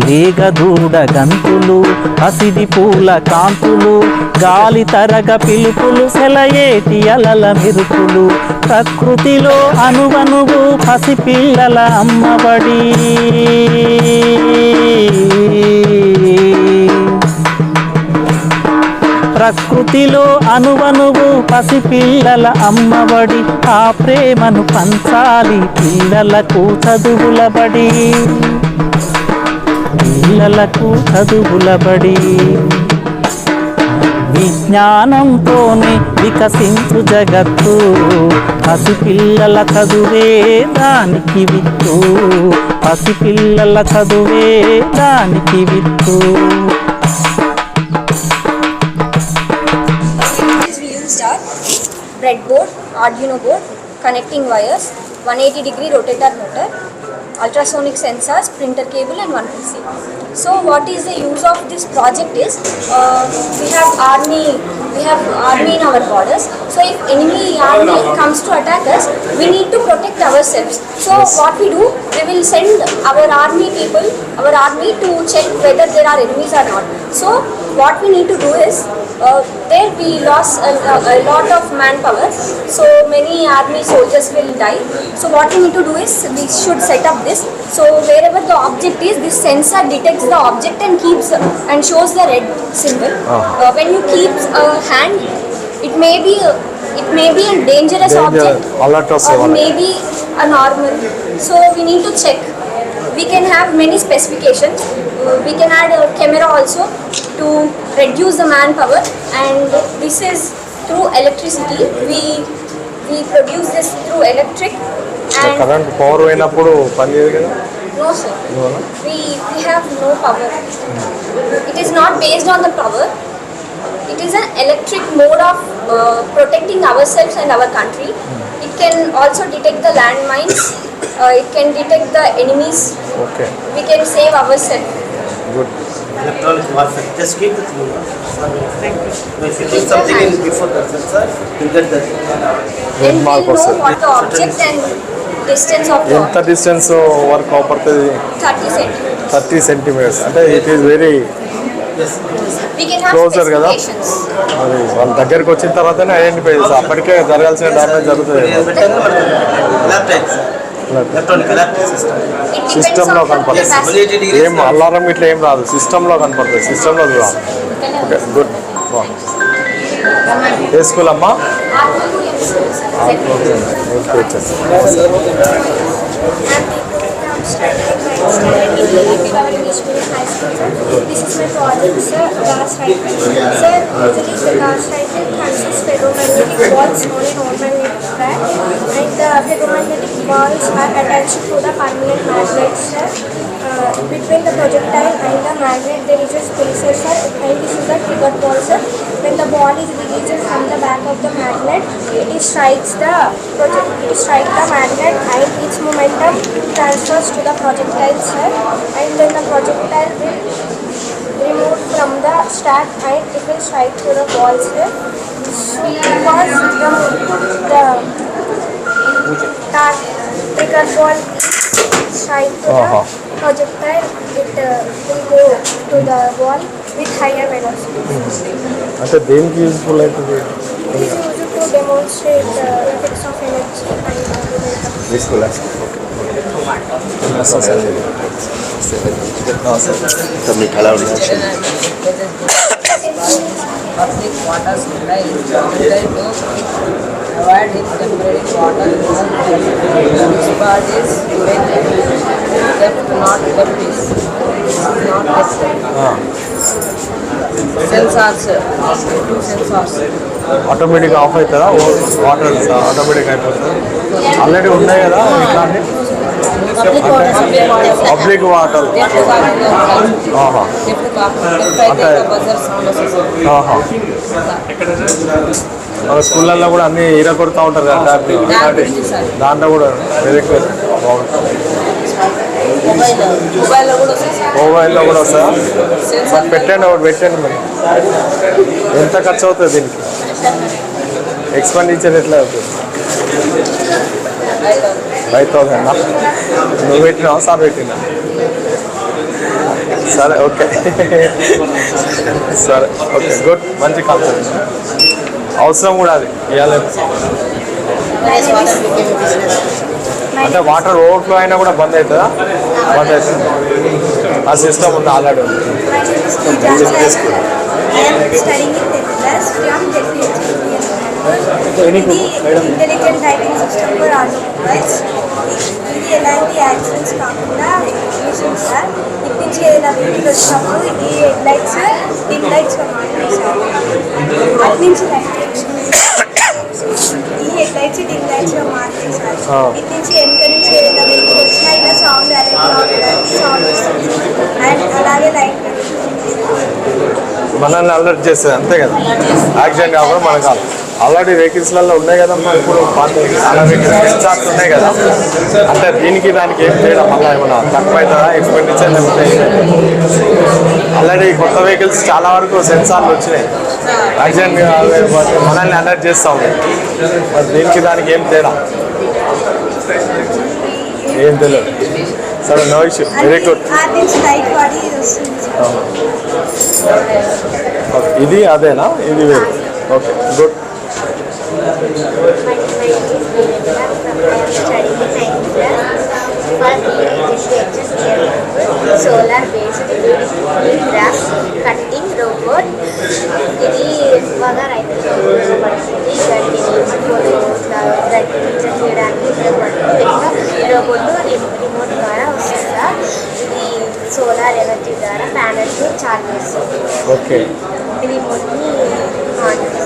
లేగదూడ గంతులు హసిది పూల కాంతులు గాలి తరగ పిలుపులు సెలయేటి అలల మెరుపులు ప్రకృతిలో అనువనువు పసిపిల్లల అమ్మబడి. ప్రకృతిలో అనువనువు పసిపిల్లల అమ్మబడి ఆ ప్రేమను పంచాలి పిల్లలకు చదువులబడి పిల్లలకు చదువులబడి విజ్ఞానంతోనే వికసించు జగత్తు. పసిపిల్లల చదువే దానికి విత్తు. పసిపిల్లల చదువే దానికి విత్తు. Bread board Arduino board connecting wires one eighty degree rotator motor ultrasonic sensors, printer cable and one PC. So what is the use of this project is uh, we have army we have army in our borders. So if enemy army comes to attack us, we need to protect ourselves. So what we do, we will send our army people, our army to check whether there are enemies or not. So what we need to do is uh, there we lost a, a, lot of manpower. So many army soldiers will die. So what we need to do is we should set up this. So wherever the object is, this sensor detects the object and keeps and shows the red symbol. Oh. when you keep a hand, it may be a, it may be a dangerous Danger, object or maybe a normal so we need to check we can have many specifications uh, we can add a camera also to reduce the manpower and this is through electricity we we produce this through electric and current power పోయినప్పుడు పని చేయదు కదా no sir అందువల్ల we we have no power it is not based on the power it is an electric mode of uh, protecting ourselves and our country it can also detect the landmines uh, it can detect the enemies okay we can save ourselves good Electronic warfare. Just keep the thing. If you put something in before the sensor, you get the then red we mark know వస్తుంది what the object and distance of the ఎంత distance work అవపడుతుంది 30 centimeters. Thirty centimetres అంటే it is very We can have Closer కదా? మరి వాళ్ళ దగ్గరికి వచ్చిన తర్వాతనే ఐడెంటిఫై చేస్తారు అప్పటికే జరగాల్సిన డ్యామేజ్ జరుగుతుంది సిస్టంలో లో కనపడుతుంది ఏం అల్లారం ఇట్లా ఏం రాదు. సిస్టంలో లో కనపడుతుంది సిస్టమ్ చూడాలి ఓకే గుడ్ వేసుకోలమ్మా అమ్మా? And the ferromagnetic balls are attached to the permanent magnet, sir. Uh, between the projectile and the magnet, there is a spacer, sir, and this is the trigger ball, sir. When the ball is released from the back of the magnet, it strikes the project, it strikes the magnet, and its momentum transfers to the projectile, sir. And then the projectile will remove from the stack and it will strike to the walls here. Because the tar, take ball side to uh -huh. the projectile, it uh, will go to the wall with higher velocity. Mm-hmm. And then useful like used to demonstrate the effects of energy and This will. Okay. Water supply provide in temporary water municipalities automatic off అవుతుందా? Water automatic అయిపోతుంది? Already ఉన్నాయి కదా ఇట్లాంటి public water అంటే- మన స్కూళ్ళల్లో కూడా అన్ని ఈర కొడుతూ ఉంటారు కదా. దాంట్లో కూడా బాగుంటుంది మొబైల్ మొబైల్లో కూడా వస్తుంది సెన్సార్ మరి పెట్టండి ఒకటి పెట్టండి మరి. ఎంత ఖర్చు అవుతుంది దీనికి? ఎక్స్పెండిచర్ ఎట్లా అవుతుంది? ఫైవ్ థౌసండ్ నువ్వు పెట్టినావా సార్ పెట్టినా సరే ఓకే సరే ఓకే గుడ్ మంచి కాన్సెప్ట్ అవసరం కూడా అది. ఇవ్వాలి అంటే వాటర్ ఓవర్ఫ్లో అయినా కూడా బంద్ అవుతుందా బంద్ అవుతుంది ఆ సిస్టమ్ ఉంది ఆల్రెడీ? ఇది intelligent driving system for automobiles ఇది ఎలాంటి యాక్సిడెంట్స్ కాకుండా మిషన్ సార్ ఇటు నుంచి ఏదైనా వెహికల్ వచ్చినప్పుడు ఈ హెడ్ లైట్స్ డిమ్ లైట్స్గా మారుతాయి సార్ అటు నుంచి లైట్ ఈ హెడ్ లైట్స్ డిమ్ లైట్స్గా మారుతాయి సార్ ఆ. ఇటు నుంచి వెనక నుంచి ఏదైనా వెహికల్ వచ్చినా ఇలా సౌండ్ అలర్ట్ సౌండ్ వస్తుంది అండ్ అలాగే లైట్ మనల్ని అలర్ట్ చేస్తుంది అంతే కదా యాక్సిడెంట్ కాకుండా మనకు కాదు ఆల్రెడీ వెహికల్స్లలో ఉన్నాయి కదమ్మా ఇప్పుడు పాత వెహికల్స్? ఉన్నాయి కదా. అంటే దీనికి దానికి ఏం చేయడం మళ్ళీ ఏమన్నా తక్కువ అవుతుందా ఎక్స్పెండిచర్ లేకపోతే ఆల్రెడీ కొత్త వెహికల్స్ చాలా వరకు సెన్సార్లు వచ్చినాయి. యాక్సిడెంట్ మనల్ని అలర్ట్ చేస్తూ ఉన్నాయి మరి దీనికి దానికి ఏం తేడా? ఏం తెలియదు. సరే నో ఇష్యూ వెరీ గుడ్ ఇది అదేనా? ఇది వేరు. Okay good solar based grass cutting robot ఇది ఎక్కువగా రైతులకు ఉపయోగపడుతుంది గడ్డిని గడ్డి చేయడానికి ఉపయోగపడుతుంది రోబోట్ రిమోట్ ద్వారా వస్తుంది ఇది సోలార్ ఎనర్జీ ద్వారా ప్యానల్స్ చార్జ్ చేస్తుంది రిమోట్ని ఆన్ చేస్తుంది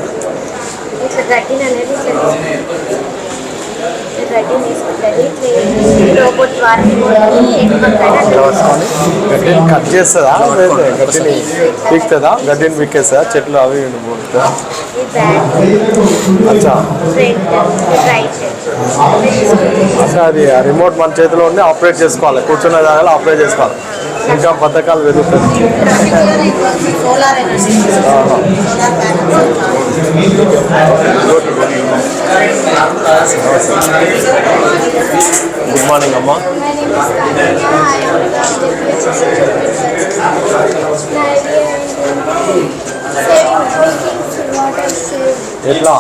గడ్డిని అనేది తీసుకుంటుంది. గడ్డిని రోబోట్ ద్వారా కట్ చేస్తుందా? గడ్డిని పీకుతుందా? గడ్డిని పీకేస్తుందా? చెట్లు అవి బ్యాక్ అచ్చా. అచ్చా అది రిమోట్ మన చేతిలో ఉండి ఆపరేట్ చేసుకోవాలి. కూర్చున్న జాగాలో ఆపరేట్ చేసుకోవాలి. ఇంకా పథకాలు పెరుగుతాయి గుడ్ మార్నింగ్ అమ్మా Thank you. ఎట్లా?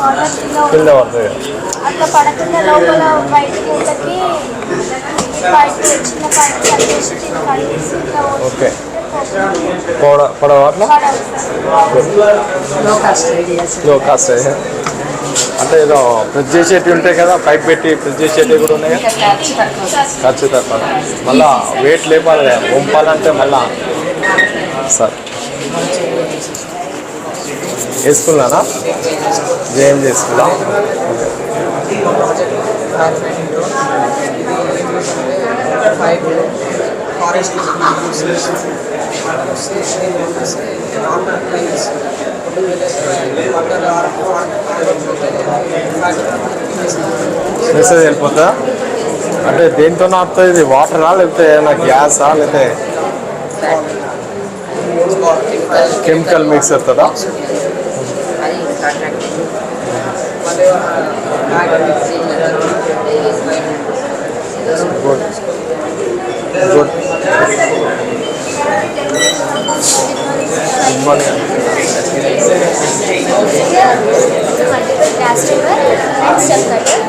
వాటర్ కింద పడుతుంది అట్లా పడకుండా లోపల బయట పూటకి పైపు చిన్న పైపు ఓకే. పడ పడవ అట్లా? లో కాస్ట్ అంటే ఏదో ప్రెస్ చేసేటివి ఉంటాయి కదా పైప్ పెట్టి ప్రెస్ చేసేటివి కూడా ఉన్నాయి? కదా ఖర్చు తక్కువ మళ్ళా వెయిట్ లేపాలి కదా వంపాలంటే మళ్ళా. సార్. వేసుకున్నానా ఏం చేసుకున్నా ఫైవ్ ఫారెస్ట్ మెసేజ్ వెళ్ళిపోతా? అంటే దేంతో ఆపుతుంది ఇది వాటరా లేకపోతే ఏమైనా గ్యాసా లేకపోతే కెమికల్ మిక్స్ అవుతుందా good good good morning and step cutter.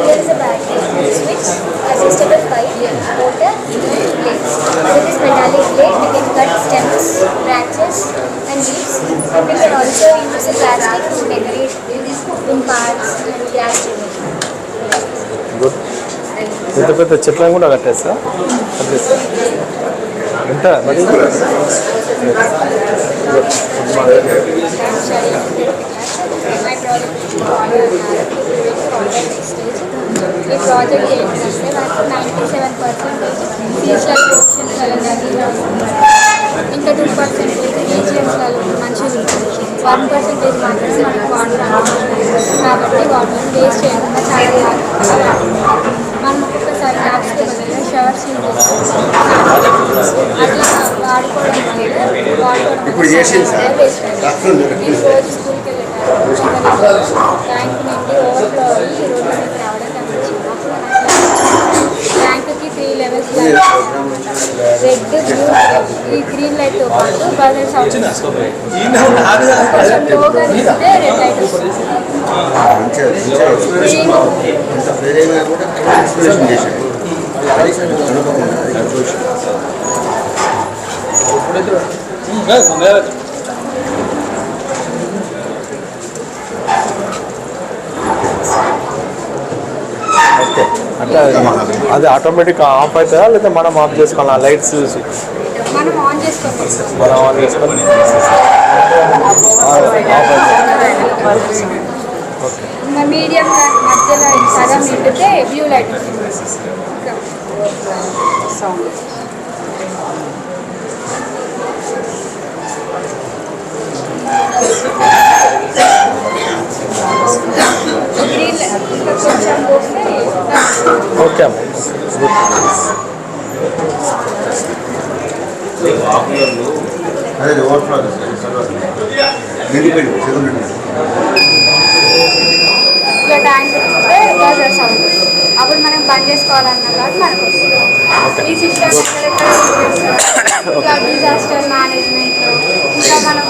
There is a battery switch adjustable by motor blades. With this metallic blade, we can cut stems, branches, and leaves. We can also use the plastic to decorate in parts and gas chamber. పెద్ద పెద్ద చెట్లను కూడా కట్టేస్తా కట్టేస్తా ఎంత మరి good morning I'm studying in fifth class. My project is water and project చేసి వస్తే మనకు నైంటీ సెవెన్ పర్సెంటేజ్ సీసీఎల్ ఓషన్స్లలో ఇంకా టూ పర్సెంటేజ్ ఏజిఎంస్లలో మంచిగా ఉంటుంది వన్ పర్సెంటేజ్ మాత్రమే మనకు వాటర్ కాబట్టి వాటర్ వేస్ట్ చేయకుండా చాలా జాగ్రత్తగా వాడుకోవాలి. మనం ఒక్కొక్కసారి గ్యాప్స్కి ఇప్పుడు చేసింది సార్. వేస్ట్ నేను రోజు స్కూల్కి వెళ్ళాను ట్యాంక్ నుండి ఓవర్ఫ్లో అయ్యి రోడ్డు మీద రావడం గమనించింది అప్పుడు నాకు ట్యాంక్కి త్రీ లెవెల్స్ రెడ్ బ్లూ ఈ గ్రీన్ లైట్తో పాటు బజర్ సౌండ్ కొంచెం లోగా తీస్తే రెడ్ లైట్ వస్తుంది. అంటే అది ఆటోమేటిక్ ఆఫ్ అవుతుందా లేదా మనం ఆఫ్ చేసుకోవాలా? లైట్స్ చూసి. మనం ఆన్ చేసుకోవాలి. మీడియం మధ్యలో సగం నిండితే బ్లూ లైట్ పోస్తే ఓకే అదే ఓవర్ఫ్లో నిండిపోయింది బజర్ సౌండ్ అప్పుడు మనం బంద్ చేసుకోవాలన్నా కాబట్టి మనకు వస్తుంది. ఈ సిస్టమ్ ఎక్కడెక్కడ డిజాస్టర్ మేనేజ్మెంట్లో ఇంకా మనం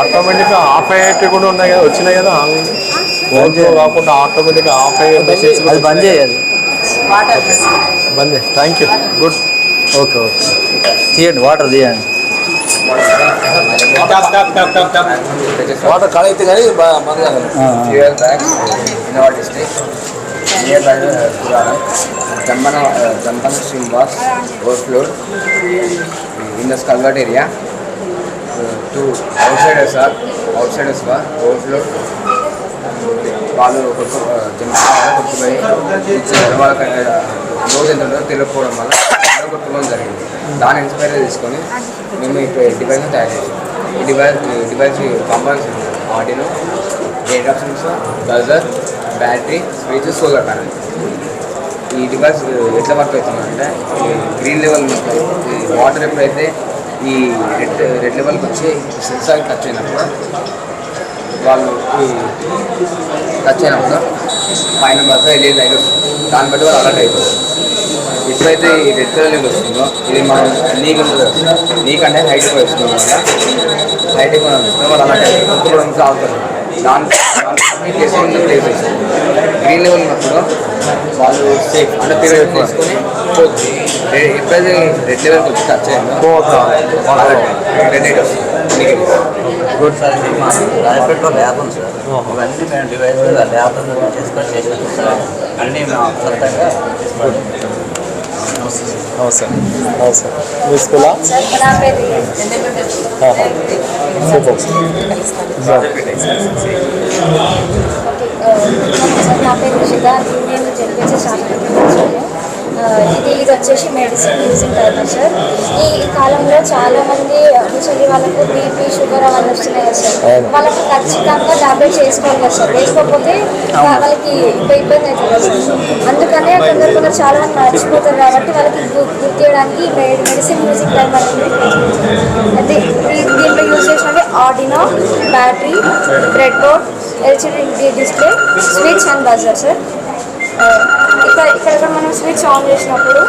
ఆటోమేటిక్గా ఆఫ్ అయ్యేటి కూడా ఉన్నాయి కదా వచ్చినాయి కదా? కాకుండా ఆటోమేటిక్గా ఆఫ్ అయ్యే అది బంద్ చేయాలి. బంద్ thank you good okay okay తీయండి వాటర్ తీయండి. వాటర్ కళ అయితే కానీ uh, Jambana, uh, Jambana stream was overflowed in the Skalvat area. Uh, to outsiders are outsiders were overflowed. వాళ్ళు కొట్టు జంపన వల్ల కొట్టుపోయి ఇచ్చారు వాళ్ళకి రోజు ఎంత ఉంటుందో తెలియకపోవడం వల్ల కొట్టుకోవడం జరిగింది. దాన్ని ఇన్స్పైర్ తీసుకొని మేము ఇప్పుడు డివైస్ తయారు చేసాం. ఈ device device components Arduino data sensor buzzer battery switch solar panel ఈ డివైస్ ఎట్లా వర్క్ అవుతుందంటే గ్రీన్ లెవెల్ వాటర్ ఎప్పుడైతే ఈ రెడ్ రెడ్ లెవెల్కి వచ్చి సెన్సార్ టచ్ అయినప్పుడు వాళ్ళు టచ్ అయినప్పుడు పైన బస్సు వెళ్ళి లైట్ వస్తుంది. దాన్ని బట్టి వాళ్ళు అలర్ట్ అవుతుంది ఎప్పుడైతే ఈ రెడ్ కలర్ వస్తుందో? ఇది మనం నీకు నీకంటే హైట్ ఎక్కువ వేసుకోవడం వల్ల హైట్ ఎక్కువ వస్తుంది వాళ్ళు అలర్ట్ అవుతుంది కొట్టుకోవడం సాగుతుంది దాని ప్లేస్ ప్లేస్ గ్రీన్ లెవెల్ ఉన్నప్పుడు వాళ్ళు సేఫ్ అంటే తిరిగి తీసుకొని పోతుంది ఎప్పుడైతే రెడ్ లెవెల్కి వచ్చి టచ్ అయిందో రెడ్ వస్తుంది. గుడ్ సార్ ఇది మా రాజపేటలో ల్యాబ్ ఉంది సార్. ఇవన్నీ మేము డివైస్ ల్యాబ్ చేసుకొని చేసాము సార్. అన్నీ మేము సొంతంగా అవును సార్. అవును సార్ మీ స్కూలా సూపర్. సార్ నా పేరు రిషిత నేను జరిపేసి శాస్త్రం ఇది ఇది వచ్చేసి మెడిసిన్ యూజింగ్ టైమర్ సార్. ఈ కాలంలో చాలా మంది ముసలి వాళ్ళకు బీపీ షుగర్ అవన్నీ వస్తున్నాయి కదా సార్. వాళ్ళకి ఖచ్చితంగా టాబ్లెట్ చేసుకోవాలి కదా సార్. వేసుకోకపోతే వాళ్ళకి ఇబ్బ- ఇబ్బంది అవుతుంది కదా సార్. అందుకనే కొందరు కొందరు చాలా మంది మర్చిపోతారు కాబట్టి వాళ్ళకి గుర్తు చేయడానికి మెడిసిన్ యూజింగ్ టైమర్ ఉంది అయితే దీంట్లో యూజ్ చేసినవి Arduino battery bread board LCD display switch and buzzer sir ఇక్కడ ఇక్కడ మనం స్విచ్ ఆన్ చేసినప్పుడు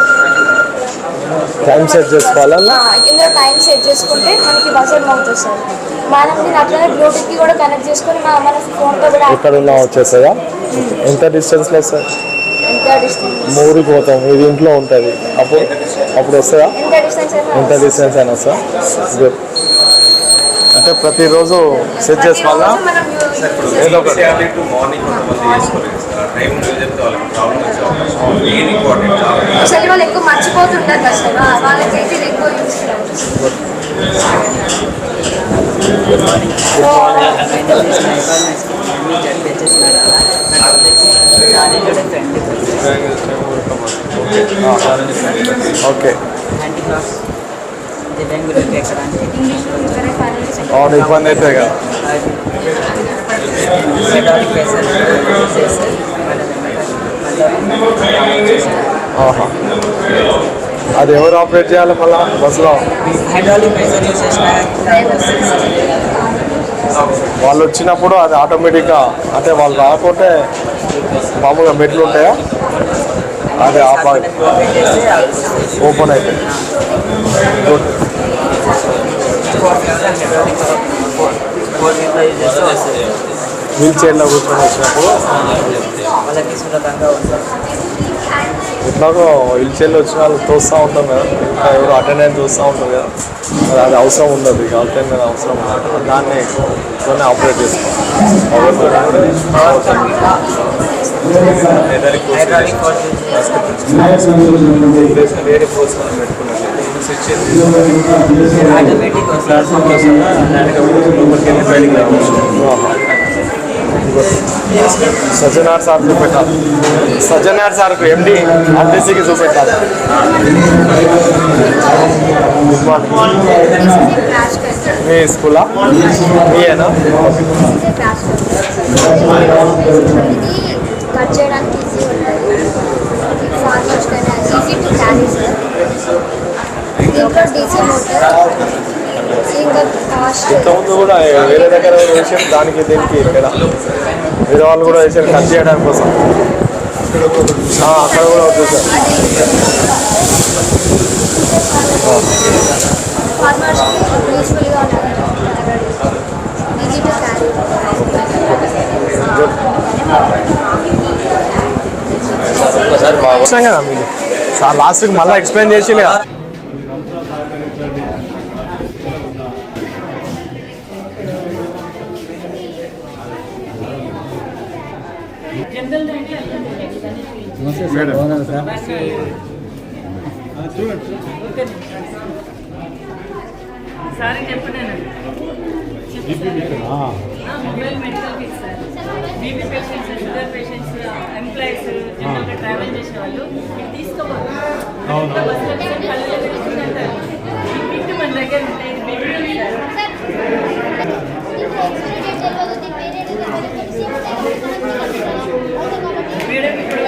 టైం సెట్ చేసుకోవాలా ఇందులో టైం సెట్ చేసుకుంటే మనకి బజర్ మోగుతుంది సార్ మనం దీన్ని అట్లనే బ్లూటూత్కి కూడా కనెక్ట్ చేసుకొని మన ఫోన్తో కూడా ఎక్కడ ఉన్నా వచ్చేస్తుందా ఎంత డిస్టెన్స్లో సార్ మూడుకి పోతాం ఇది ఇంట్లో ఉంటుంది. అప్పుడు అప్పుడు వస్తుందా ఎంత డిస్టెన్స్ ఎంత డిస్టెన్స్ అయినా సార్ గుడ్ అంటే ప్రతిరోజు సెట్ చేసుకోవాలా? ఏదో ఒకటి. ఓకే బెంగళూరుకి ఎక్కడానికి? అవును ఇబ్బంది అవుతుంది కదా. అది ఎవరు ఆపరేట్ చేయాలి మళ్ళీ? బస్సులో? హైడ్రాలిక్ వాళ్ళు వచ్చినప్పుడు అది ఆటోమేటిక్గా అంటే వాళ్ళు రాకపోతే మామూలుగా మెట్లు ఉంటాయా? అది ఆప ఓపెన్ అవుతాయి గుడ్ ఫోర్ ఫీట్లో యూజ్ చేస్తే వస్తుంది వీల్ చైర్లో కూర్చొని వచ్చినప్పుడు ఎట్లాగో వీల్ చైర్లో వచ్చిన వాళ్ళు తోస్తూ ఉంటాం కదా. ఇంకా ఎవరు అటెండెంట్ చూస్తూ ఉంటారు కదా. అది అవసరం ఉండదు. ఇక అటెండెంట్ అవసరం ఉండదు. దాన్ని కొన్ని ఆపరేట్ హైడ్రాలిక్ ఫోర్ ఫోర్స్ మనం పెట్టుకున్నట్లయితే ఆటోమేటిక్ వస్తుంది సజ్జనార్ సార్ చూపెట్టాలి. సజ్జనార్ సార్కు ఎండి ఆర్టీసీకి చూపెట్టాలి. మీ స్కూలా? మీయేనా? క్రాష్ ఇది కట్ చేయడానికి ఈజీ ఉంటుంది. ఫార్మర్స్ కానీ ఈజీ టు క్యారీ సార్. దీంట్లో డీసీ మోటార్. ఇంకా కాస్ట్ ఇంతకుముందు కూడా వేరే దగ్గర వేసారు దానికి దీనికి ఇక్కడ వేరే వాళ్ళు కూడా వేసారు కట్ చేయడానికి కోసం. అక్కడ కూడా వచ్చేసారు. ఫార్మర్స్కి యూస్ఫుల్గా ఉంటుంది ఈజీ టు క్యారీ వచ్చినాం కదా మీరు సార్ లాస్ట్కి మళ్ళీ ఎక్స్ప్లెయిన్ చేసి mobile medical kit sir BP patients sugar patients employees జనరల్గా ట్రావెల్ చేసే వాళ్ళు ఇది తీసుకోవాలి. కిట్ మన దగ్గర ఉంటాయి మేడం ఇప్పుడు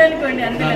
ఉందనుకోండి అందులో.